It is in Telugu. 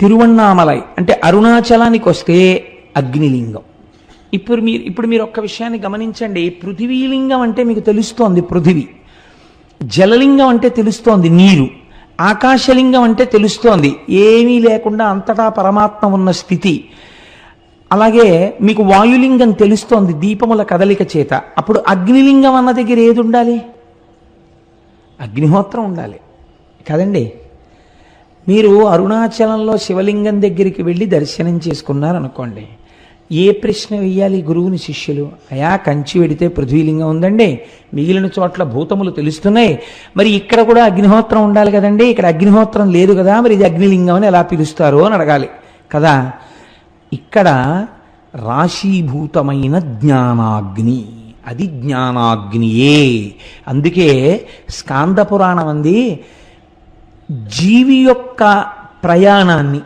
తిరువన్నామలై అంటే అరుణాచలానికి వస్తే అగ్నిలింగం. ఇప్పుడు మీరు ఇప్పుడు మీరు ఒక్క విషయాన్ని గమనించండి. పృథివీలింగం అంటే మీకు తెలుస్తోంది పృథివీ. జలలింగం అంటే తెలుస్తోంది నీరు. ఆకాశలింగం అంటే తెలుస్తోంది. ఏమీ లేకుండా అంతటా పరమాత్మ ఉన్న స్థితి. అలాగే మీకు వాయులింగం తెలుస్తోంది దీపముల కదలిక చేత. అప్పుడు అగ్నిలింగం అన్న దగ్గర ఏది ఉండాలి? అగ్నిహోత్రం ఉండాలి. కదండి? మీరు అరుణాచలంలో శివలింగం దగ్గరికి వెళ్ళి దర్శనం చేసుకున్నారనుకోండి ఏ ప్రశ్న వేయాలి గురువుని శిష్యులు? అయా కంచి వెడితే పృథ్వీలింగం ఉందండి మిగిలిన చోట్ల భూతములు తెలుస్తున్నాయి మరి ఇక్కడ కూడా అగ్నిహోత్రం ఉండాలి కదండి ఇక్కడ అగ్నిహోత్రం లేదు కదా మరి ఇది అగ్నిలింగం అని ఎలా పిలుస్తారు అని అడగాలి కదా? ఇక్కడ రాశీభూతమైన జ్ఞానాగ్ని అది జ్ఞానాగ్నియే అందుకే స్కాంద పురాణం అంది జీవి యొక్క ప్రయాణాన్ని